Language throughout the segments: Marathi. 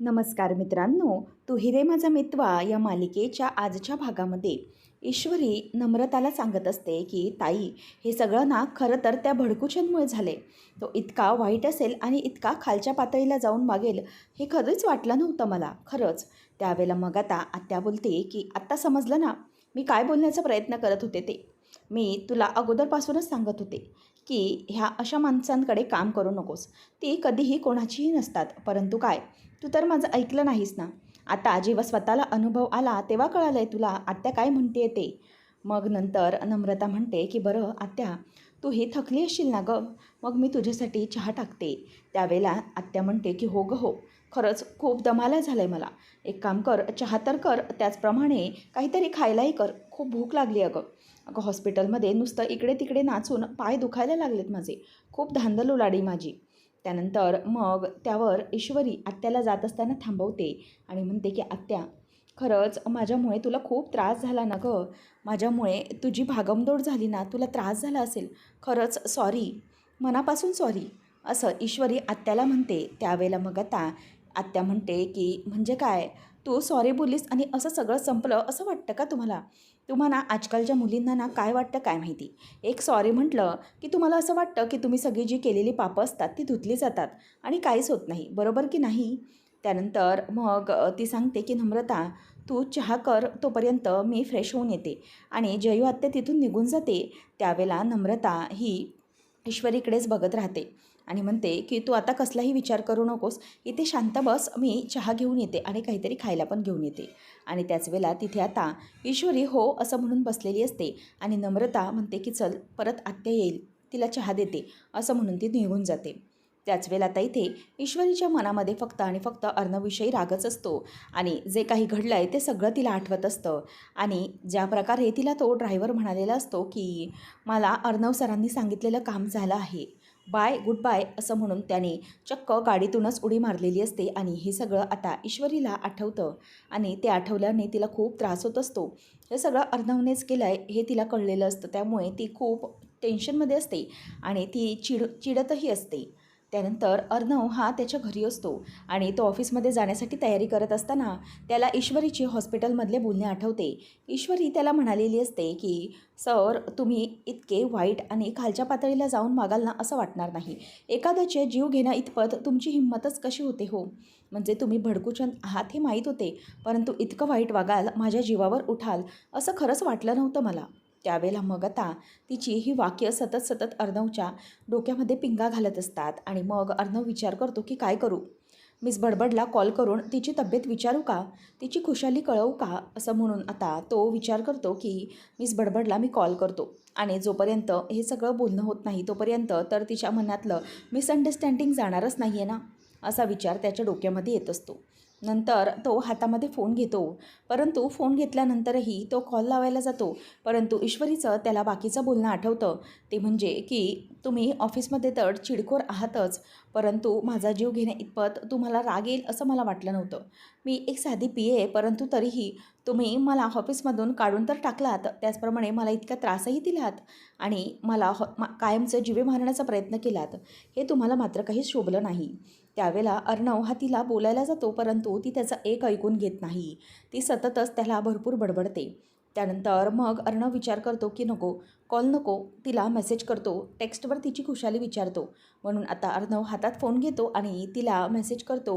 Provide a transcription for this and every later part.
नमस्कार मित्रांनो तू हिरे माझा मित्वा या मालिकेच्या आजच्या भागामध्ये. ईश्वरी नम्रताला सांगत असते की ताई हे सगळं ना खरं तर त्या भडकुच्यांमुळे झाले तो इतका वाईट असेल आणि इतका खालच्या पातळीला जाऊन मागेल हे खरंच वाटलं नव्हतं मला. खरंच. त्यावेळेला मग आता आत्या बोलते की आत्ता समजलं ना मी काय बोलण्याचा प्रयत्न करत होते ते. मी तुला अगोदरपासूनच सांगत होते. की ह्या अशा माणसांकडे काम करू नकोस. ती कधीही कोणाचीही नसतात. परंतु काय? तू तर माझं ऐकलं नाहीस ना? आता जेव्हा स्वतःला अनुभव आला तेव्हा कळालं आहे तुला आत्या काय म्हणते ते. मग नंतर नम्रता म्हणते की बरं आत्या तू ही थकली असशील ना गं? मग मी तुझ्यासाठी चहा टाकते. त्यावेळेला आत्या म्हणते की हो गं हो. खरंच खूप दमाला झालं आहे मला. एक काम कर चहा तर कर. त्याचप्रमाणे काहीतरी खायलाही कर. खूप भूक लागली अगं. अगं हॉस्पिटलमध्ये नुसतं इकडे तिकडे नाचून पाय दुखायला लागलेत माझे. खूप धांदल उलाडी माझी. त्यानंतर मग त्यावर ईश्वरी आत्याला जात असताना थांबवते आणि म्हणते की आत्या खरंच माझ्यामुळे तुला खूप त्रास झाला ना गं? माझ्यामुळे तुझी भागमदौड झाली ना? तुला त्रास झाला असेल? खरंच सॉरी मनापासून सॉरी असं ईश्वरी आत्याला म्हणते. त्यावेळेला मग आता आत्या म्हणते की म्हणजे काय? तू सॉरी बोललीस आणि असं सगळं संपलं असं वाटतं का तुम्हाला? तुम्हाला आजकालच्या मुलींना ना काय वाटतं काय माहिती? एक सॉरी म्हटलं की तुम्हाला असं वाटतं की तुम्ही सगळी जी केलेली पापं असतात ती धुतली जातात आणि काहीच होत नाही. बरोबर की नाही? त्यानंतर मग ती सांगते की नम्रता तू चहा कर तोपर्यंत मी फ्रेश होऊन येते आणि जयू आत्या तिथून निघून जाते. त्यावेळेला नम्रता ही ईश्वरीकडेच बघत राहते. आणि म्हणते की तू आता कसलाही विचार करू नकोस इथे शांत बस मी चहा घेऊन येते आणि काहीतरी खायला पण घेऊन येते. आणि त्याच वेळेला तिथे आता ईश्वरी हो असं म्हणून बसलेली असते आणि नम्रता म्हणते की चल परत आत्या येईल तिला चहा देते असं म्हणून ती निघून जाते. त्याच वेळेला आता इथे ईश्वरीच्या मनामध्ये फक्त आणि फक्त अर्णविषयी रागच असतो आणि जे काही घडलं आहे ते सगळं तिला आठवत असतं. आणि ज्या प्रकारे तिला तो ड्रायव्हर म्हणालेला असतो की मला अर्णव सरांनी सांगितलेलं काम झालं आहे. बाय गुड बाय असं म्हणून त्याने चक्क गाडीतूनच उडी मारलेली असते आणि हे सगळं आता ईश्वरीला आठवतं. आणि ते आठवल्याने तिला खूप त्रास होत असतो. हे सगळं अर्णवनेच केलं आहे हे तिला कळलेलं असतं. त्यामुळे ती खूप टेन्शनमध्ये असते आणि ती चिड चिडतही असते. त्यानंतर अर्णव हा त्याच्या घरी असतो आणि तो ऑफिसमध्ये जाण्यासाठी तयारी करत असताना त्याला ईश्वरीची हॉस्पिटलमधले बोलणे आठवते. ईश्वरी त्याला म्हणालेली असते की सर तुम्ही इतके वाईट आणि खालच्या पातळीला जाऊन मागाल ना असं वाटणार नाही. एखाद्याचे जीव घेण्या इतपत तुमची हिंमतच कशी होते हो? म्हणजे तुम्ही भडकूचंद आहात हे माहीत होते परंतु इतकं वाईट वागाल माझ्या जीवावर उठाल असं खरंच वाटलं नव्हतं मला. त्यावेळेला मग आता तिची ही वाक्य सतत सतत अर्णवच्या डोक्यामध्ये पिंगा घालत असतात आणि मग अर्णव विचार करतो की काय करू? मिस बडबडला कॉल करून तिची तब्येत विचारू का? तिची खुशाली कळवू का? असं म्हणून आता तो विचार करतो की मिस बडबडला मी कॉल करतो आणि जोपर्यंत हे सगळं बोलणं होत नाही तोपर्यंत तर तिच्या मनातलं मिसअंडरस्टँडिंग जाणारच नाही आहे ना? असा विचार त्याच्या डोक्यामध्ये येत असतो. नंतर तो हातामध्ये फोन घेतो. परंतु फोन घेतल्यानंतरही तो कॉल लावायला जातो. परंतु ईश्वरीचं त्याला बाकीचं बोलणं आठवतं. ते म्हणजे की तुम्ही ऑफिसमध्ये तर चिडखोर आहातच परंतु माझा जीव घेण्या इतपत तुम्हाला राग येईल असं मला वाटलं नव्हतं. मी एक साधी पी आहे परंतु तरीही तुम्ही मला ऑफिसमधून काढून तर टाकलात त्याचप्रमाणे मला इतका त्रासही दिलात आणि मला हॉ मा कायमचं जीवे मारण्याचा प्रयत्न केलात. हे तुम्हाला मात्र काही शोभलं नाही. त्यावेळेला अर्णव हा तिला बोलायला जातो परंतु ती त्याचं एक ऐकून घेत नाही. ती सततच त्याला भरपूर बडबडते. त्यानंतर मग अर्णव विचार करतो की नको कॉल नको तिला मेसेज करतो टेक्स्टवर तिची खुशाली विचारतो. म्हणून आता अर्णव हातात फोन घेतो आणि तिला मेसेज करतो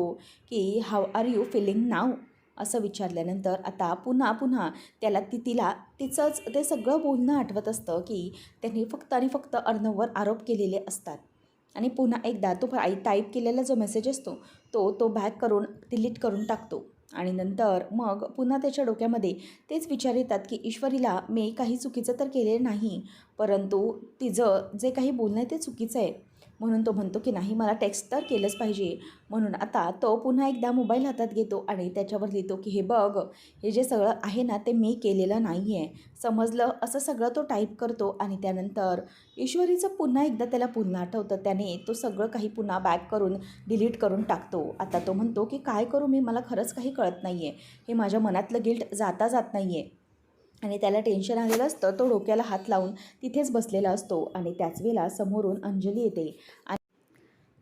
की how are you feeling now असं विचारल्यानंतर आता पुन्हा पुन्हा त्याला ती तिला तिचंच ते सगळं बोलणं आठवत असतं की त्यांनी फक्त आणि फक्त अर्णववर आरोप केलेले असतात. आणि पुन्हा एकदा तो आई टाईप केलेला जो मेसेज असतो तो तो बॅक करून डिलीट करून टाकतो. आणि नंतर मग पुन्हा त्याच्या डोक्यामध्ये तेच विचार येतात की ईश्वरीला मी काही चुकीचं तर केलेलं नाही परंतु तिचं जे काही बोलणं आहे ते चुकीचं आहे. म्हणून तो म्हणतो की नाही मला टेक्स्ट तर केलंच पाहिजे. म्हणून आता तो पुन्हा एकदा मोबाईल हातात घेतो आणि त्याच्यावर लिहितो की हे बघ हे जे सगळं आहे ना ते मी केलेलं नाही आहे समजलं? असं सगळं तो टाईप करतो आणि त्यानंतर ईश्वरीचं पुन्हा एकदा त्याला पुन्हा आठवतं. त्याने तो सगळं काही पुन्हा बॅक करून डिलीट करून टाकतो. आता तो म्हणतो की काय करू मी? मला खरंच काही कळत नाही आहे हे माझ्या मनातलं गिल्ट जाता जात नाही आहे आणि त्याला टेन्शन आलेलं असतं तो डोक्याला हात लावून तिथेच बसलेला असतो आणि त्याच वेळेला समोरून अंजली येते. आणि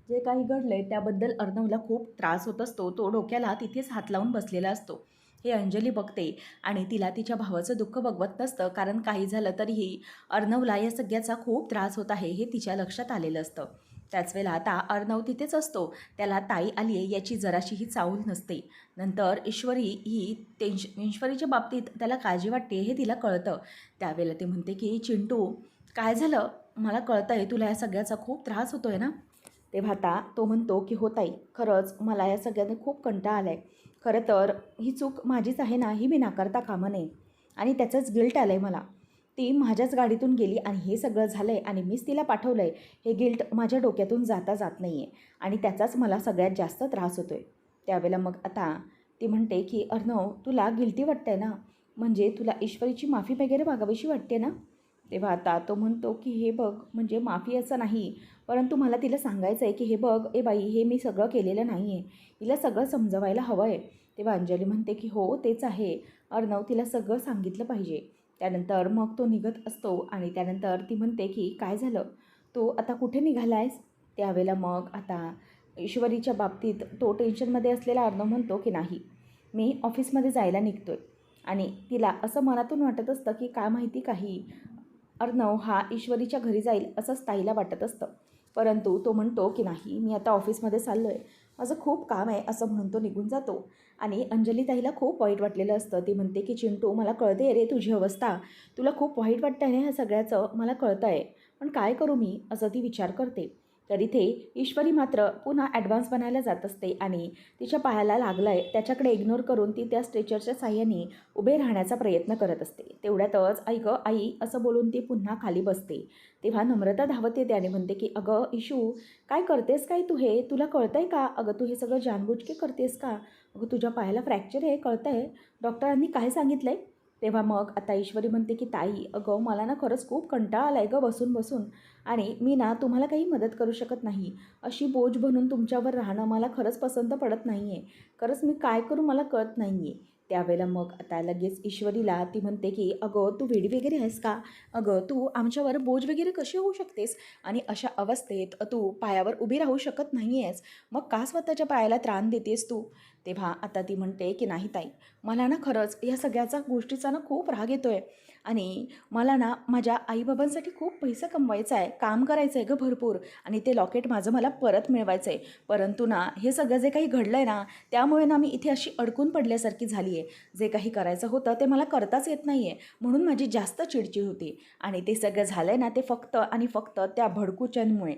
जे काही घडलं आहे त्याबद्दल अर्णवला खूप त्रास होत असतो. तो डोक्याला तिथेच हात लावून बसलेला असतो. हे अंजली बघते आणि तिला तिच्या भावाचं दुःख बघवत नसतं. कारण काही झालं तरीही अर्णवला या सगळ्याचा खूप त्रास होत आहे हे तिच्या लक्षात आलेलं असतं. त्याच वेळेला आता अर्णव तिथेच असतो. त्याला ताई आली आहे याची जराशीही चाऊल नसते. नंतर ईश्वरी ही टेन्श ईश्वरीच्या बाबतीत त्याला काळजी वाटते हे तिला कळतं. त्यावेळेला ते म्हणते की चिंटू काय झालं? मला कळतं आहे तुला या सगळ्याचा खूप त्रास होतो आहे ना? तेव्हा आता तो म्हणतो की हो ताई खरंच मला या सगळ्यांना खूप कंटाळा आला आहे खरं तर ही चूक माझीच आहे ना ही मी नाकारता कामं नये. आणि त्याचंच गिल्ट आलं आहे मला. ती माझ्याच गाडीतून गेली आणि हे सगळं झालं आहे आणि मीच तिला पाठवलं आहे हे गिल्ट माझ्या डोक्यातून जाता जात नाही आहे आणि त्याचाच मला सगळ्यात जास्त त्रास होतो आहे त्यावेळेला मग आता ती म्हणते की अर्णव तुला गिल्टी वाटतंय ना? म्हणजे तुला ईश्वरीची माफी वगैरे मागावीशी वाटते ना? तेव्हा आता तो म्हणतो की हे बघ म्हणजे माफी असं नाही परंतु मला तिला सांगायचं आहे की हे बघ ए बाई हे मी सगळं केलेलं नाही आहे तिला सगळं समजवायला हवं आहे तेव्हा अंजली म्हणते की हो तेच आहे. अर्णव तिला सगळं सांगितलं पाहिजे. त्यानंतर मग तो निघत असतो आणि त्यानंतर ती म्हणते की काय झालं? तू आता कुठे निघाला आहेस त्यावेळेला मग आता ईश्वरीच्या बाबतीत तो टेन्शनमध्ये असलेला अर्णव म्हणतो की नाही मी ऑफिसमध्ये जायला निघतो आहे आणि तिला असं मनातून वाटत असतं की काय माहिती काही अर्णव हा ईश्वरीच्या घरी जाईल असंच ताईला वाटत असतं. परंतु तो म्हणतो की नाही मी आता ऑफिसमध्ये चाललो आहे माझं खूप काम आहे असं म्हणून तो निघून जातो. आणि अंजली ताईला खूप वाईट वाटलेलं असतं. ती म्हणते की चिंटू मला कळते रे तुझी अवस्था. तुला खूप वाईट वाटतं आहे ह्या सगळ्याचं? मला कळतं आहे पण काय करू मी? असं ती विचार करते. तर इथे ईश्वरी मात्र पुन्हा ॲडव्हान्स बनायला जात असते आणि तिच्या पायाला लागलं आहे त्याच्याकडे इग्नोर करून ती त्या स्ट्रेचरच्या साह्याने उभे राहण्याचा प्रयत्न करत असते. तेवढ्यातच आई गं आई असं बोलून ती पुन्हा खाली बसते. तेव्हा नम्रता धावत येते आणि म्हणते की अगं इशू काय करतेस काय तू हे? तुला कळतं आहे का? अगं तू हे सगळं जानबुजके करतेस का? अगं तुझ्या पायाला फ्रॅक्चर आहे कळतं आहे डॉक्टरांनी काय सांगितलं आहे तेव्हा मग आता ईश्वरी म्हणते की ताई अगं मला ना खरंच खूप कंटाळा आला आहे गं बसून बसून. आणि मी ना तुम्हाला काही मदत करू शकत नाही. अशी बोज बनून तुमच्यावर राहणं मला खरंच पसंत पडत नाही आहे खरंच मी काय करू मला कळत नाही आहे त्यावेळेला मग आता लगेच ईश्वरीला ती म्हणते की अगं तू वेडी वगैरे आहेस का? अगं तू आमच्यावर बोज वगैरे कशी होऊ शकतेस? आणि अशा अवस्थेत तू पायावर उभी राहू शकत नाही आहेस मग का स्वतःच्या पायाला त्राण देतेस तू? तेव्हा आता ती म्हणते की नाही ताई मला ना खरंच या सगळ्याचा गोष्टीचा ना खूप राग येतो आहे आणि मला ना माझ्या आईबाबांसाठी खूप पैसा कमवायचा आहे काम करायचं आहे गं भरपूर. आणि ते लॉकेट माझं मला परत मिळवायचं आहे. परंतु ना हे सगळं जे काही घडलं आहे ना त्यामुळे ना मी इथे अशी अडकून पडल्यासारखी झाली आहे जे काही करायचं होतं ते मला करताच येत नाही आहे म्हणून माझी जास्त चिडचिड होती. आणि ते सगळं झालं आहे ना ते फक्त आणि फक्त त्या भडकुच्यांमुळे.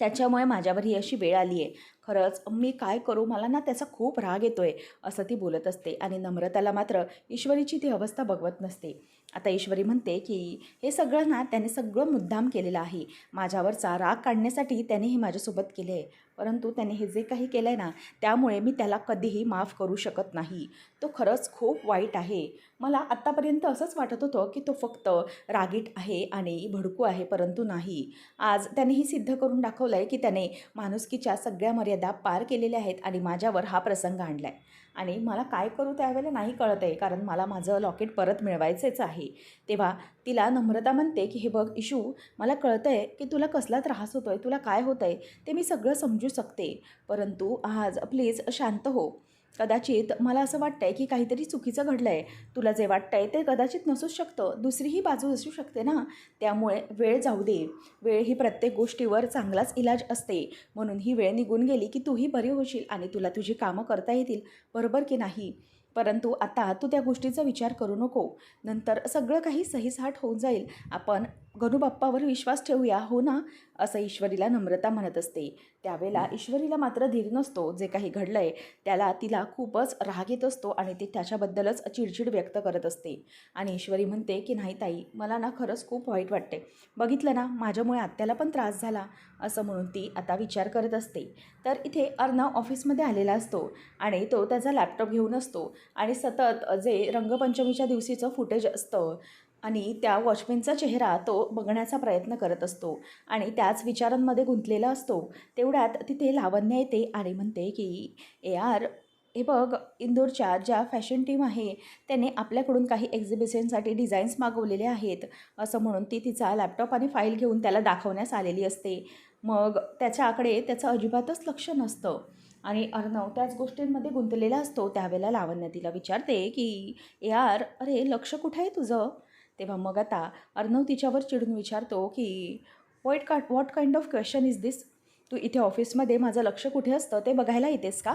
त्याच्यामुळे माझ्यावर ही अशी वेळ आली आहे खरंच मी काय करू मला ना त्याचा खूप राग येतो आहे असं ती बोलत असते. आणि नम्रताला मात्र ईश्वरीची ती अवस्था बघवत नसते. आता ईश्वरी म्हणते की हे सगळं ना त्याने सगळं मुद्दाम केलेलं आहे. माझ्यावरचा राग काढण्यासाठी त्याने हे माझ्यासोबत केले आहे परंतु त्याने हे जे काही केलं आहे ना त्यामुळे मी त्याला कधीही माफ करू शकत नाही. तो खरंच खूप वाईट आहे. मला आत्तापर्यंत असंच वाटत होतं की तो फक्त रागीट आहे आणि भडकू आहे परंतु नाही. आज त्यानेही सिद्ध करून दाखवलं आहे की त्याने माणुसकीच्या सगळ्या मर्यादा पार केलेल्या आहेत आणि माझ्यावर हा प्रसंग आणला आहे आणि मला काय करू त्यावेळेला नाही कळत आहे कारण मला माझं लॉकेट परत मिळवायचेच आहे. तेव्हा तिला नम्रता म्हणते की हे बघ इशू मला कळतं आहे की तुला कसला त्रास होतो आहे तुला काय होतं आहे ते मी सगळं समजू शकते. परंतु आज प्लीज शांत हो. कदाचित मला असं वाटतं आहे की काहीतरी चुकीचं घडलं आहे तुला जे वाटतं आहे ते कदाचित नसूच शकतं. दुसरीही बाजू असू शकते ना? त्यामुळे वेळ जाऊ दे. वेळ ही प्रत्येक गोष्टीवर चांगलाच इलाज असते. म्हणून ही वेळ निघून गेली की तूही बरी होशील आणि तुला तुझी कामं करता येतील. बरोबर की नाही? परंतु आता तू त्या गोष्टीचा विचार करू नको. नंतर सगळं काही सहीसाट होऊन जाईल. आपण गणूबाप्पावर विश्वास ठेवूया हो ना? असं ईश्वरीला नम्रता म्हणत असते. त्यावेळेला ईश्वरीला मात्र धीर नसतो. जे काही घडलं आहे त्याला तिला खूपच राग येत असतो आणि ती त्याच्याबद्दलच चिडचिड व्यक्त करत असते. आणि ईश्वरी म्हणते की नाही ताई मला ना खरंच खूप वाईट वाटते बघितलं ना माझ्यामुळे आत्याला पण त्रास झाला. असं म्हणून ती आता विचार करत असते. तर इथे अर्णव ऑफिसमध्ये आलेला असतो आणि तो त्याचा लॅपटॉप घेऊन असतो. आणि सतत जे रंगपंचमीच्या दिवशीचं फुटेज असतं आणि त्या वॉचमॅनचा चेहरा तो बघण्याचा प्रयत्न करत असतो आणि त्याच विचारांमध्ये गुंतलेला असतो. तेवढ्यात तिथे लावण्य येते आणि म्हणते की ए आर हे बघ इंदोरच्या ज्या फॅशन टीम आहे त्याने आपल्याकडून काही एक्झिबिशनसाठी डिझाईन्स मागवलेले आहेत. असं म्हणून ती तिचा लॅपटॉप आणि फाईल घेऊन त्याला दाखवण्यास आलेली असते. मग त्याच्याकडे त्याचं अजिबातच लक्ष नसतं. आणि अर्णव त्याच गोष्टींमध्ये गुंतलेला असतो. त्यावेळेला लावण्य तिला विचारते की यार अरे लक्ष कुठं आहे तुझं? तेव्हा मग आता अर्णव तिच्यावर चिडून विचारतो की वॉट का what kind of question is this तू इथे ऑफिसमध्ये माझं लक्ष कुठे असतं? ते बघायला येतेस का?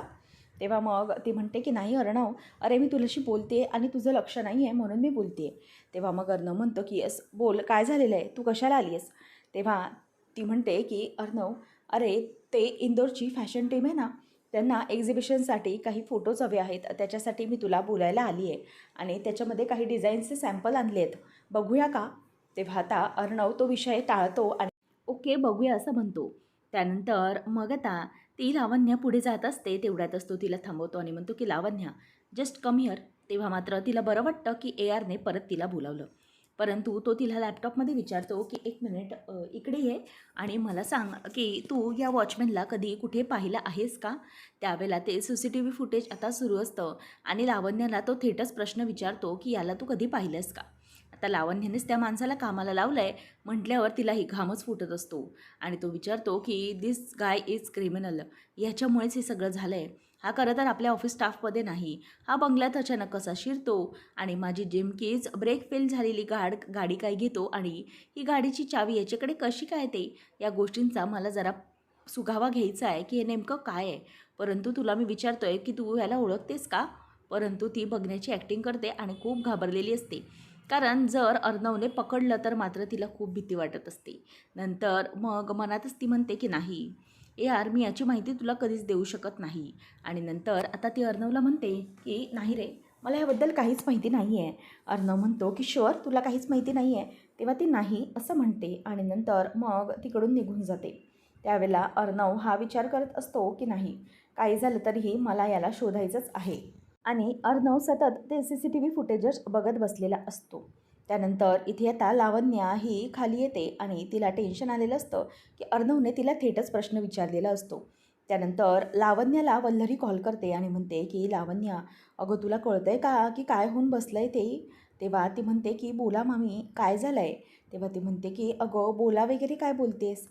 तेव्हा मग ती म्हणते की नाही अर्णव अरे मी तुझ्याशी बोलते आणि तुझं लक्ष नाही आहे म्हणून मी बोलते. आहे तेव्हा मग अर्णव म्हणतो की यस बोल काय झालेलं आहे? तू कशाला आली आहेस? तेव्हा ती म्हणते की अर्णव अरे ते इंदोरची फॅशन टीम आहे ना त्यांना एक्झिबिशनसाठी काही फोटोज हवे आहेत. त्याच्यासाठी मी तुला बोलायला आली आहे. आणि त्याच्यामध्ये काही डिझाईन्सचे सॅम्पल आणले आहेत. बघूया का? तेव्हा आता अर्णव तो विषय टाळतो आणि ओके बघूया असं म्हणतो. त्यानंतर मग आता ती लावण्य पुढे जात असते तेवढ्यातच तो तिला थांबवतो आणि म्हणतो की लावण्या जस्ट कम हिअर तेव्हा मात्र तिला बरं वाटतं की ए आरने परत तिला बोलावलं. परंतु तो तिला लॅपटॉपमध्ये विचारतो की एक मिनिट इकडे ये आणि मला सांग की तू या वॉचमॅनला कधी कुठे पाहिलं आहेस का? त्यावेळेला ते C C T V footage आता सुरू असतं आणि लावण्याला तो थेटच प्रश्न विचारतो की याला तू कधी पाहिलंस का? आता लावण्यानेच त्या माणसाला कामाला लावलं आहे म्हटल्यावर तिलाही घामच फुटत असतो आणि तो विचारतो की दिस गाय इज क्रिमिनल याच्यामुळेच हे सगळं झालं आहे हा खरं तर आपल्या ऑफिस स्टाफमध्ये नाही. हा बंगल्यात अचानक कसा शिरतो आणि माझी जिमकीज ब्रेक फेल झालेली गाड गाडी काय घेतो आणि ही गाडीची चावी याच्याकडे कशी काय ते या गोष्टींचा मला जरा सुगावा घ्यायचा आहे की हे नेमकं काय आहे? परंतु तुला मी विचारतोय की तू ह्याला ओळखतेस का? परंतु ती बघण्याची ॲक्टिंग करते आणि खूप घाबरलेली असते. कारण जर अर्णवने पकडलं तर मात्र तिला खूप भीती वाटत असते. नंतर मग मनातच ती म्हणते की नाही यार मी याची माहिती तुला कधीच देऊ शकत नाही. आणि नंतर आता ती अर्णवला म्हणते की नाही रे मला याबद्दल काहीच माहिती नाही आहे अर्णव म्हणतो की शुअर तुला काहीच माहिती नाही आहे तेव्हा ती नाही असं म्हणते आणि नंतर मग तिकडून निघून जाते. त्यावेळेला अर्णव हा विचार करत असतो की नाही काही झालं तरीही मला याला शोधायचंच आहे. आणि अर्णव सतत ते सी सी टी व्ही फुटेजच बघत बसलेला असतो. त्यानंतर इथे आता लावण्या ही खाली येते आणि तिला टेन्शन आलेलं असतं की अर्णवने तिला थेटच प्रश्न विचारलेला असतो. त्यानंतर लावण्याला वल्लरी कॉल करते आणि म्हणते की लावण्या अगं तुला कळतंय का की काय होऊन बसलं आहे ते? तेव्हा ती म्हणते की बोला मामी काय झालं आहे तेव्हा ती म्हणते की अगं बोला वगैरे काय बोलतेस?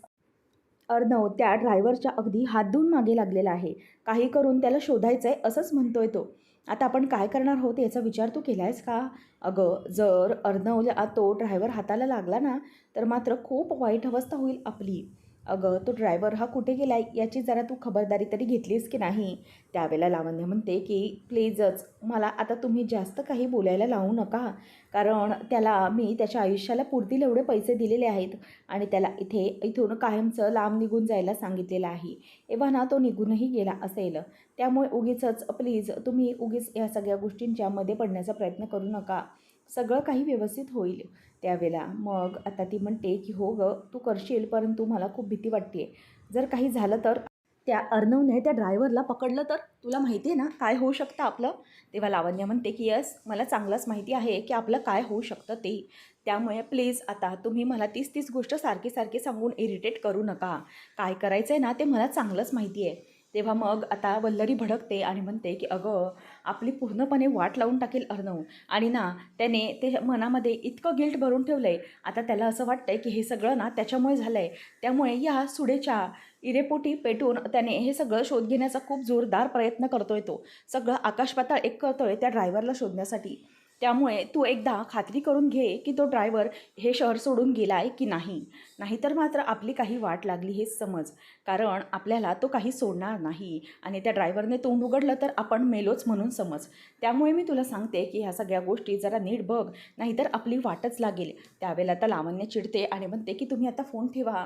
अर्णव त्या ड्रायव्हरच्या अगदी हात धुवून मागे लागलेला आहे. काही करून त्याला शोधायचं आहे असंच म्हणतोय तो. आता आपण काय करणार आहोत याचा विचार तू केला आहेस का? अगं जर अर्णवला तो ड्रायव्हर हाताला लागला ना तर मात्र खूप वाईट अवस्था होईल आपली. अगं तो ड्रायव्हर हा कुठे गेला याची जरा तू खबरदारी तरी घेतलीस की नाही? त्यावेळेला लावण्य म्हणते की प्लीजच मला आता तुम्ही जास्त काही बोलायला लावू नका. कारण त्याला मी त्याच्या आयुष्याला पुरतील एवढे पैसे दिलेले आहेत आणि त्याला इथे इथून कायमचं लांब निघून जायला सांगितलेलं आहे. एव्हा ना तो निघूनही गेला असेल. त्यामुळे उगीचच प्लीज तुम्ही उगीच या सगळ्या गोष्टींच्या मध्ये पडण्याचा प्रयत्न करू नका. सगळं काही व्यवस्थित होईल त्यावेळेला. मग आता ती म्हणते की हो गं तू करशील परंतु मला खूप भीती वाटते जर काही झालं तर? त्या अर्णवने त्या ड्रायव्हरला पकडलं तर? तुला माहिती आहे ना काय होऊ शकतं आपलं? तेव्हा लावण्य म्हणते की यस मला चांगलंच माहिती आहे की आपलं काय होऊ शकतं ते. त्यामुळे प्लीज आता तुम्ही मला तीच तीच गोष्ट सारखी सारखी सांगून इरिटेट करू नका. काय करायचं आहे ना ते मला चांगलंच माहिती आहे तेव्हा मग आता वल्लरी भडकते आणि म्हणते की अगं आपली पूर्णपणे वाट लावून टाकेल अर्णव. आणि ना त्याने ते मनामध्ये इतकं गिल्ट भरून ठेवलं आहे आता त्याला असं वाटतंय की हे सगळं ना त्याच्यामुळे झालं आहे त्यामुळे या सुडेच्या इरेपोटी पेटून त्याने हे सगळं शोध घेण्याचा खूप जोरदार प्रयत्न करतोय तो. सगळं आकाशपाताळ एक करतोय त्या ड्रायव्हरला शोधण्यासाठी. त्यामुळे तू एकदा खात्री करून घे की तो ड्रायव्हर हे शहर सोडून गेला आहे की नाही. नाहीतर मात्र आपली काही वाट लागली हे समज. कारण आपल्याला तो काही सोडणार नाही आणि त्या ड्रायव्हरने तोंड उघडलं तर आपण मेलोच म्हणून समज. त्यामुळे मी तुला सांगते की ह्या सगळ्या गोष्टी जरा नीट बघ नाहीतर आपली वाटच लागेल. त्यावेळेला आता लावण्य चिडते आणि म्हणते की तुम्ही आता फोन ठेवा.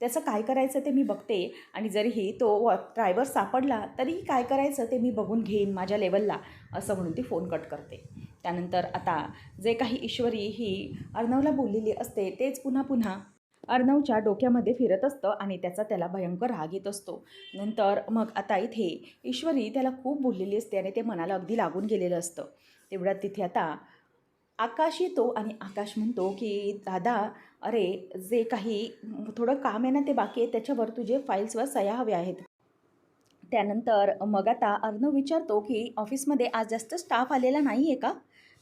त्याचं काय करायचं ते मी बघते आणि जरीही तो ड्रायव्हर सापडला तरीही काय करायचं ते मी बघून घेईन माझ्या लेवलला असं म्हणून ती फोन कट करते. त्यानंतर आता जे काही ईश्वरी ही अर्णवला बोललेली असते तेच पुन्हा पुन्हा अर्णवच्या डोक्यामध्ये फिरत असतं आणि त्याचा त्याला भयंकर राग येत असतो. नंतर मग आता इथे ईश्वरी त्याला खूप बोललेली असते आणि ते मनाला अगदी लागून गेलेलं असतं. तेवढ्यात तिथे आता आकाश येतो आणि आकाश म्हणतो की दादा अरे जे काही थोडं काम आहे ना ते बाकी आहे त्याच्यावर तुझे फाईल्सवर सह्या हव्या आहेत. त्यानंतर मग आता अर्णव विचारतो की ऑफिसमध्ये आज जास्त स्टाफ आलेला नाही आहे का?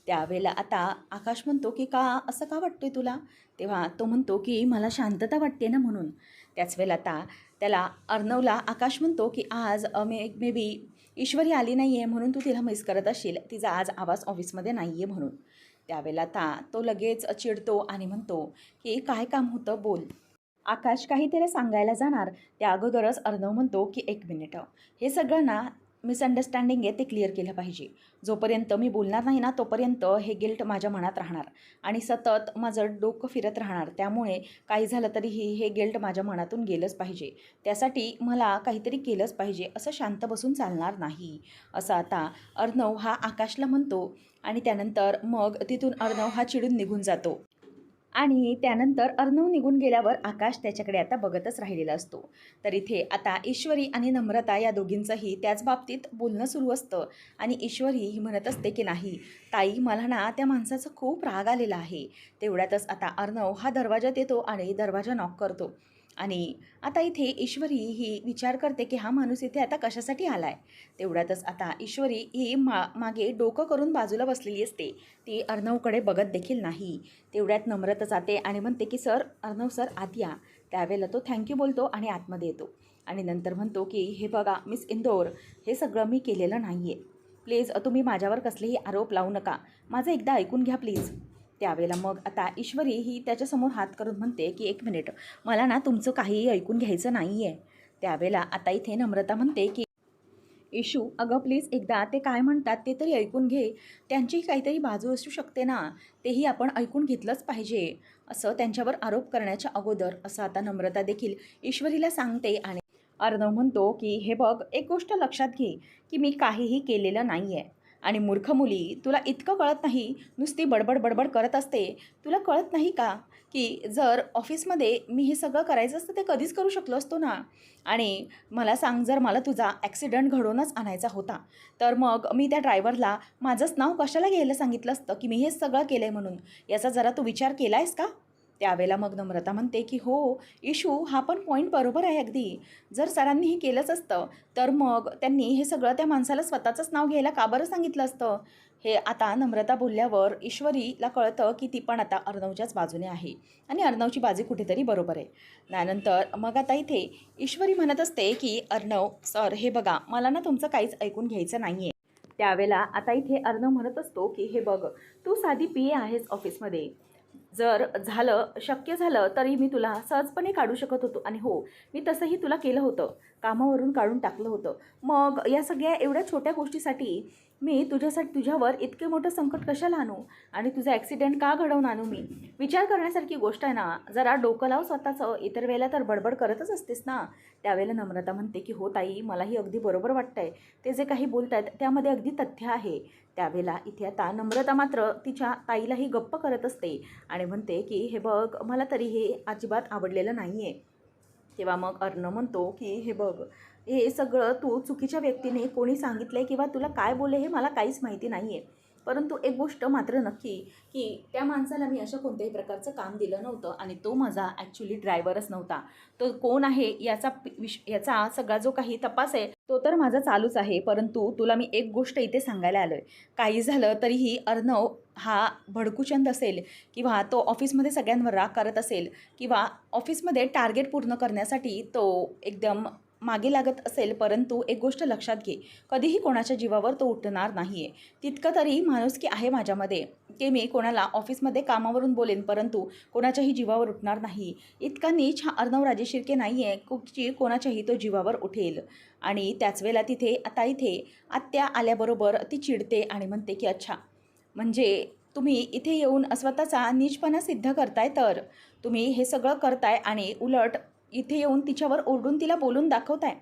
त्यावेळेला आता आकाश म्हणतो की का असं का वाटतोय तुला? तेव्हा तो म्हणतो की मला शांतता वाटते ना म्हणून. त्याच वेळेला आता त्याला अर्णवला आकाश म्हणतो की आज मे मे बी ईश्वरी आली नाही आहे म्हणून तू तिला मिस करत असशील. तिचा आज आवाज ऑफिसमध्ये नाही आहे म्हणून. त्यावेळेला आता तो लगेच चिडतो आणि म्हणतो की काय काम होतं बोल. आकाश काहीतरी सांगायला जाणार. त्या अगोदरच अर्णव म्हणतो की एक मिनिट. हे सगळं ना मिसअंडरस्टँडिंग आहे ते क्लिअर केलं पाहिजे. जोपर्यंत मी बोलणार नाही ना तोपर्यंत हे गिल्ट माझ्या मनात राहणार. आणि सतत माझं डोकं फिरत राहणार. त्यामुळे काही झालं तरीही हे गिल्ट माझ्या मनातून गेलंच पाहिजे. त्यासाठी मला काहीतरी केलंच पाहिजे असं शांत बसून चालणार नाही. असं आता अर्णव हा आकाशला म्हणतो आणि त्यानंतर मग तिथून अर्णव हा चिडून निघून जातो. आणि त्यानंतर अर्णव निघून गेल्यावर आकाश त्याच्याकडे आता बघतच राहिलेला असतो. तर इथे आता ईश्वरी आणि नम्रता या दोघींचंही त्याच बाबतीत बोलणं सुरू असतं. आणि ईश्वरी ही म्हणत असते की नाही ताई मला ना त्या माणसाचा खूप राग आलेला आहे. तेवढ्यातच आता अर्णव हा दरवाजात येतो आणि दरवाजा नॉक करतो. आणि आता इथे ईश्वरी ही विचार करते की हा माणूस इथे आता कशासाठी आला आहे तेवढ्यातच आता ईश्वरी ही मा मागे डोकं करून बाजूला बसलेली असते. ती अर्णवकडे बघत देखील नाही. तेवढ्यात नम्रता जाते आणि म्हणते की सर अर्णव सर आत या. त्यावेळेला तो थँक्यू बोलतो आणि आतमध्ये येतो. आणि नंतर म्हणतो की हे बघा मिस इंदोर हे सगळं मी केलेलं नाही आहे प्लीज तुम्ही माझ्यावर कसलेही आरोप लावू नका. माझं एकदा ऐकून घ्या प्लीज. त्यावेळेला. मग आता ईश्वरी ही त्याच्यासमोर हात करून म्हणते की एक मिनिट मला ना तुमचं काहीही ऐकून घ्यायचं नाही आहे त्यावेळेला आता इथे नम्रता म्हणते की इशू अगं प्लीज एकदा ते काय म्हणतात ते तरी ऐकून घे. त्यांची काहीतरी बाजू असू शकते ना. तेही आपण ऐकून घेतलंच पाहिजे. असं त्यांच्यावर आरोप करण्याच्या अगोदर असं आता नम्रता देखील ईश्वरीला सांगते आणि अर्णव म्हणतो की हे बघ एक गोष्ट लक्षात घे की मी काहीही केलेलं नाही आहे आणि मूर्ख मुली तुला इतकं कळत नाही नुसती बडबड बडबड करत असते. तुला कळत नाही का की जर ऑफिसमध्ये मी हे सगळं करायचं असतं ते कधीच करू शकलो असतो ना? आणि मला सांग जर मला तुझा ॲक्सिडंट घडवूनच आणायचा होता तर मग मी त्या ड्रायव्हरला माझंच नाव कशाला घ्यायला सांगितलं असतं की मी हे सगळं केलं आहे म्हणून? याचा जरा तू विचार केला आहेस का? त्यावेळेला मग नम्रता म्हणते की हो इशू हा पण पॉईंट बरोबर आहे अगदी. जर सरांनी हे केलंच असतं तर मग त्यांनी हे सगळं त्या माणसाला स्वतःचंच नाव घ्यायला का बरं सांगितलं असतं? हे आता नम्रता बोलल्यावर ईश्वरीला कळतं की ती पण आता अर्णवच्याच बाजूने आहे आणि अर्णवची बाजू कुठेतरी बरोबर आहे. त्यानंतर मग आता इथे ईश्वरी म्हणत असते की अर्णव सर हे बघा मला ना तुमचं काहीच ऐकून घ्यायचं नाही आहे त्यावेळेला आता इथे अर्णव म्हणत असतो की हे बघ तू साधी पी ए आहेस ऑफिसमध्ये जर झालं शक्य झालं तरी मी तुला सहजपणे काढू शकत होतो. आणि हो मी तसंही तुला केलं होतं. कामावरून काढून टाकलं होतं. मग या सगळ्या एवढ्या छोट्या गोष्टीसाठी मी तुझ्यासाठी तुझ्यावर इतके मोठं संकट कशाला आणू? आणि तुझा ॲक्सिडेंट का घडवून आणू मी? विचार करण्यासारखी गोष्ट आहे ना जरा डोकं लाव स्वतःचं. इतर वेळेला तर बडबड करतच असतेस ना. त्यावेळेला नम्रता म्हणते की हो ताई मलाही अगदी बरोबर वाटतंय. ते जे काही बोलत आहेत त्यामध्ये अगदी तथ्य आहे. त्यावेळेला इथे आता नम्रता मात्र तिच्या ताईलाही गप्प करत असते आणि म्हणते की हे बघ मला तरी हे अजिबात आवडलेलं नाही आहे तेव्हा मग अर्ण म्हणतो की हे बघ हे सगळं तू चुकीच्या व्यक्तीने कोणी सांगितलं आहे किंवा तुला काय बोलले हे मला काहीच माहिती नाही आहे परंतु एक गोष्ट मात्र नक्की की त्या माणसाला मी अशा कोणत्याही प्रकारचं काम दिलं नव्हतं आणि तो माझा ॲक्च्युली ड्रायव्हरच नव्हता. तो कोण आहे याचा विश याचा सगळा जो काही तपास आहे तो तर माझा चालूच आहे. परंतु तुला मी एक गोष्ट इथे सांगायला आलो आहे काही झालं तरीही अर्णव हा भडकुचंद असेल किंवा तो ऑफिसमध्ये सगळ्यांवर राग करत असेल किंवा ऑफिसमध्ये टार्गेट पूर्ण करण्यासाठी तो एकदम मागे लागत असेल परंतु एक गोष्ट लक्षात घे. कधीही कोणाच्या जीवावर तो उठणार नाही आहे तितकं तरी माणुसकी आहे माझ्यामध्ये. की मी कोणाला ऑफिसमध्ये कामावरून बोलेन परंतु कोणाच्याही जीवावर उठणार नाही. इतका नीच हा अर्णव राजेशिरके नाही आहे कुठची कोणाच्याही तो जीवावर उठेल. आणि त्याच वेळेला तिथे आता इथे आत्या आल्याबरोबर ती चिडते आणि म्हणते की अच्छा म्हणजे तुम्ही इथे येऊन स्वतःचा नीचपणा सिद्ध करताय तर? तुम्ही हे सगळं करताय आणि उलट इथे येऊन तिच्यावर ओरडून तिला बोलून दाखवताय.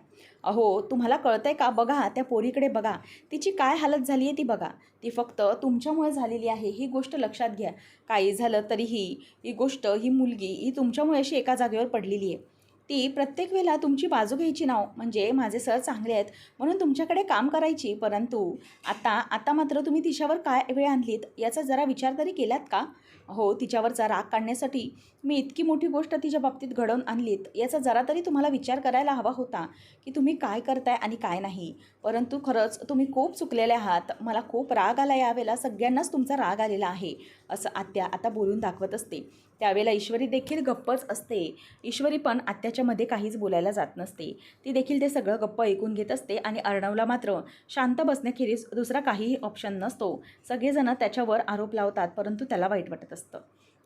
अहो तुम्हाला कळतंय का? बघा त्या पोरीकडे बघा. तिची काय हालत झाली आहे ती बघा. ती फक्त तुमच्यामुळे झालेली आहे ही गोष्ट लक्षात घ्या. काही झालं तरीही ही गोष्ट ही मुलगी ही तुमच्यामुळे अशी एका जागेवर पडलेली आहे ती प्रत्येक वेळेला तुमची बाजू घ्यायची नाव हो. म्हणजे माझे सर चांगले आहेत म्हणून तुमच्याकडे काम करायची. परंतु आता आता मात्र तुम्ही तिच्यावर काय वेळ आणलीत याचा जरा विचार तरी केलात का? हो तिच्यावरचा राग काढण्यासाठी मी इतकी मोठी गोष्ट तिच्या बाबतीत घडवून आणलीत याचा जरा तरी तुम्हाला विचार करायला हवा होता की तुम्ही काय करताय आणि काय नाही. परंतु खरंच तुम्ही खूप चुकलेले आहात. मला खूप राग आला यावेळेला सगळ्यांनाच तुमचा राग आलेला आहे असं आत्या आता बोलून दाखवत असते. त्यावेळेला ईश्वरी देखील गप्पच असते. ईश्वरी पण आत्याच्यामध्ये काहीच बोलायला जात नसते. ती देखील ते सगळं गप्प ऐकून घेत असते आणि अर्णवला मात्र शांत बसण्याखेरीज दुसरा काहीही ऑप्शन नसतो. सगळेजण त्याच्यावर आरोप लावतात परंतु त्याला वाईट वाटत असतं.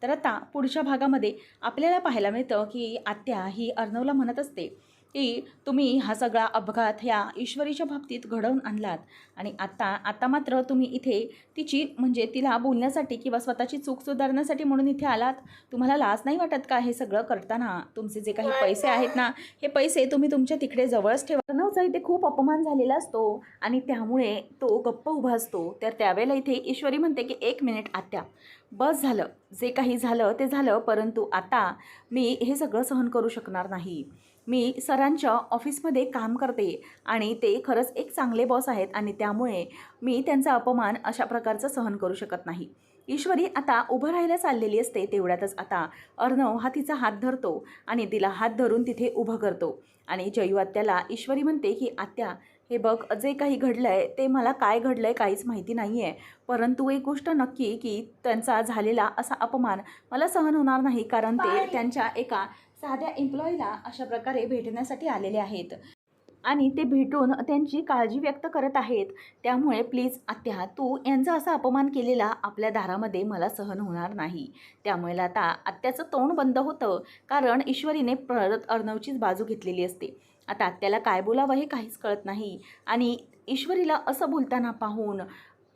तर आता पुढच्या भागामध्ये आपल्याला पाहायला मिळतं की आत्या ही अर्णवला म्हणत असते. की तुम्ही हा सगळा अपघात ह्या ईश्वरीच्या बाबतीत घडवून आणलात. आणि आता आता मात्र तुम्ही इथे तिची म्हणजे तिला बोलण्यासाठी किंवा स्वतःची चूक सुधारण्यासाठी म्हणून इथे आलात. तुम्हाला लाज नाही वाटत का हे सगळं करताना? तुमचे जे काही पैसे आहेत ना हे पैसे तुम्ही तुमच्या तिकडे जवळच ठेवा. अर्णवचा इथे खूप अपमान झालेला असतो आणि त्यामुळे तो गप्प उभा असतो. तर त्यावेळेला इथे ईश्वरी म्हणते की एक मिनिट आत्या. बस झालं. जे काही झालं ते झालं. परंतु आता मी हे सगळं सहन करू शकणार नाही. मी सरांच्या ऑफिसमध्ये काम करते आणि ते खरंच एक चांगले बॉस आहेत आणि त्यामुळे मी त्यांचा अपमान अशा प्रकारचं सहन करू शकत नाही. ईश्वरी आता उभं राहायला चाललेली असते तेवढ्यातच आता अर्णव हा तिचा हात धरतो आणि तिला हात धरून तिथे उभं करतो. आणि जयू आत्याला ईश्वरी म्हणते की आत्या हे बघ जे काही घडलं आहे ते मला काय घडलं आहे काहीच माहिती नाही आहे परंतु एक गोष्ट नक्की की त्यांचा झालेला असा अपमान मला सहन होणार नाही कारण ते त्यांच्या एका साध्या एम्प्लॉईला अशा प्रकारे भेटण्यासाठी आलेले आहेत. आणि ते भेटून त्यांची काळजी व्यक्त करत आहेत. त्यामुळे प्लीज आत्या तू यांचा असा अपमान केलेला आपल्या दारामध्ये मला सहन होणार नाही. त्यामुळे आता आत्याचं तोंड बंद होतं. कारण ईश्वरीने परत अर्णवचीच बाजू घेतलेली असते. आता आत्याला काय बोलावं हे काहीच कळत नाही. आणि ईश्वरीला असं बोलताना पाहून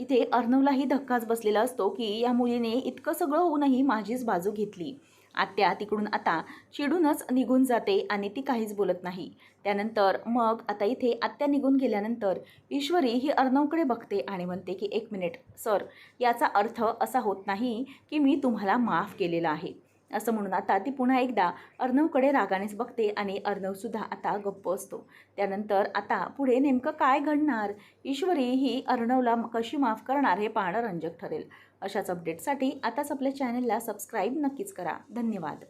इथे अर्णवलाही धक्काच बसलेला असतो की या मुलीने इतकं सगळं होऊनही माझीच बाजू घेतली. आत्या तिकडून आता चिडूनच निघून जाते आणि ती काहीच बोलत नाही. त्यानंतर मग आता इथे आत्या निघून गेल्यानंतर ईश्वरी ही अर्णवकडे बघते आणि म्हणते की एक मिनिट सर याचा अर्थ असा होत नाही की मी तुम्हाला माफ केलेला आहे. असं म्हणून आता ती पुन्हा एकदा अर्णवकडे रागानेच बघते आणि अर्णवसुद्धा आता गप्प असतो. त्यानंतर आता पुढे नेमकं काय घडणार? ईश्वरी ही अर्णवला कशी माफ करणार हे पाहणं रंजक ठरेल. अशाच अपडेटसाठी आताच आपल्या चॅनलला सबस्क्राईब नक्कीच करा. धन्यवाद.